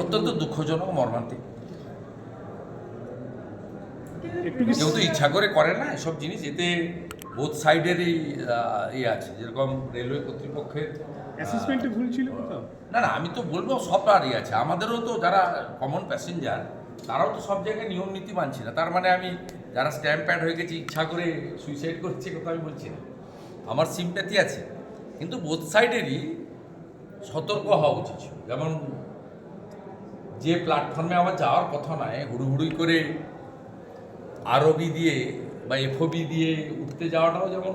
অত্যন্ত দুঃখজনক মর্মান্তিক। কেউ তো ইচ্ছা করে করে না এসব জিনিস এতে বোথ সাইডেরই ইয়ে আছে। যেরকম রেলওয়ে কর্তৃপক্ষের অ্যাসেসমেন্টে ভুল ছিল না না আমি তো বলব সবারই আছে। আমাদেরও তো যারা কমন প্যাসেঞ্জার তারাও তো সব জায়গায় নিয়ম নীতি মানছে না। তার মানে আমি যারা স্ট্যাম্প প্যাড হয়ে গেছে ইচ্ছা করে সুইসাইড করছে কথা আমি বলছি না। আমার সিম্প্যাথি আছে। কিন্তু বোথ সাইডেরই সতর্ক হওয়া উচিত। যেমন যে প্ল্যাটফর্মে আমার যাওয়ার কথা নয়, হুড়ুহুড়ি করে আরবি দিয়ে বা এফওবি দিয়ে উঠতে যাওয়াটাও যেমন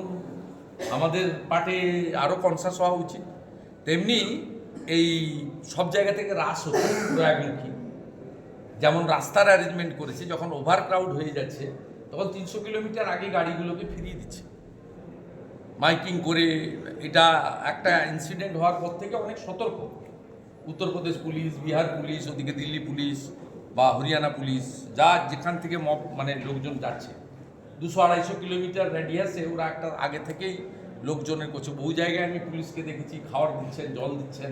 আমাদের পাটে আরও কনসাস হওয়া উচিত, তেমনি এই সব জায়গা থেকে রাস হচ্ছে প্রয়াগমুখী যেমন রাস্তার অ্যারেঞ্জমেন্ট করেছে, যখন ওভার ক্রাউড হয়ে যাচ্ছে, তখন তিনশো কিলোমিটার আগে গাড়িগুলোকে ফিরিয়ে দিচ্ছে। মাইকিং করে, এটা একটা ইনসিডেন্ট হওয়ার পর থেকে অনেক সতর্ক। উত্তরপ্রদেশ পুলিশ, বিহার পুলিশ, ওদিকে দিল্লি পুলিশ বা হরিয়ানা পুলিশ, যা যেখান থেকে মব মানে লোকজন যাচ্ছে। দুশো আড়াইশো কিলোমিটার রেডিয়াসে ওরা একটা আগে থেকেই লোকজনের করছে বহু জায়গায় আমি পুলিশকে দেখেছি খাওয়ার দিচ্ছেন, জল দিচ্ছেন।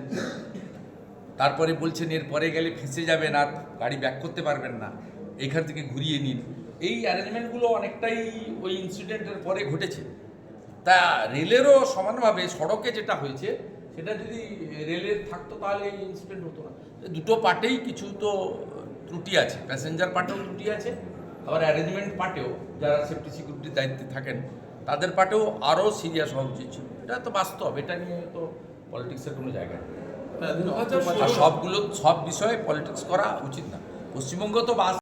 তারপরে বলছেন এর পরে গেলে ফেঁসে যাবেন আর গাড়ি ব্যাক করতে পারবেন না। এখান থেকে ঘুরিয়ে নিন। এই অ্যারেঞ্জমেন্টগুলো অনেকটাই ওই ইনসিডেন্টের পরে ঘটেছে। তা রেলেরও সমানভাবে সড়কে যেটা হয়েছে সেটা যদি রেলের থাকতো তাহলে এই ইনসিডেন্ট হতো না। দুটো পার্টেই কিছু তো ত্রুটি আছে। প্যাসেঞ্জার পার্টেও ত্রুটি আছে আবার অ্যারেঞ্জমেন্ট পার্টেও যারা সেফটি সিকিউরিটির দায়িত্বে থাকেন তাদের পার্টেও আরও সিরিয়াস হওয়া উচিত ছিল। এটা তো বাস্তব এটা নিয়ে তো পলিটিক্সের কোনো জায়গা নেই। সবগুলো সব বিষয়ে পলিটিক্স করা উচিত না। পশ্চিমবঙ্গ তো বাস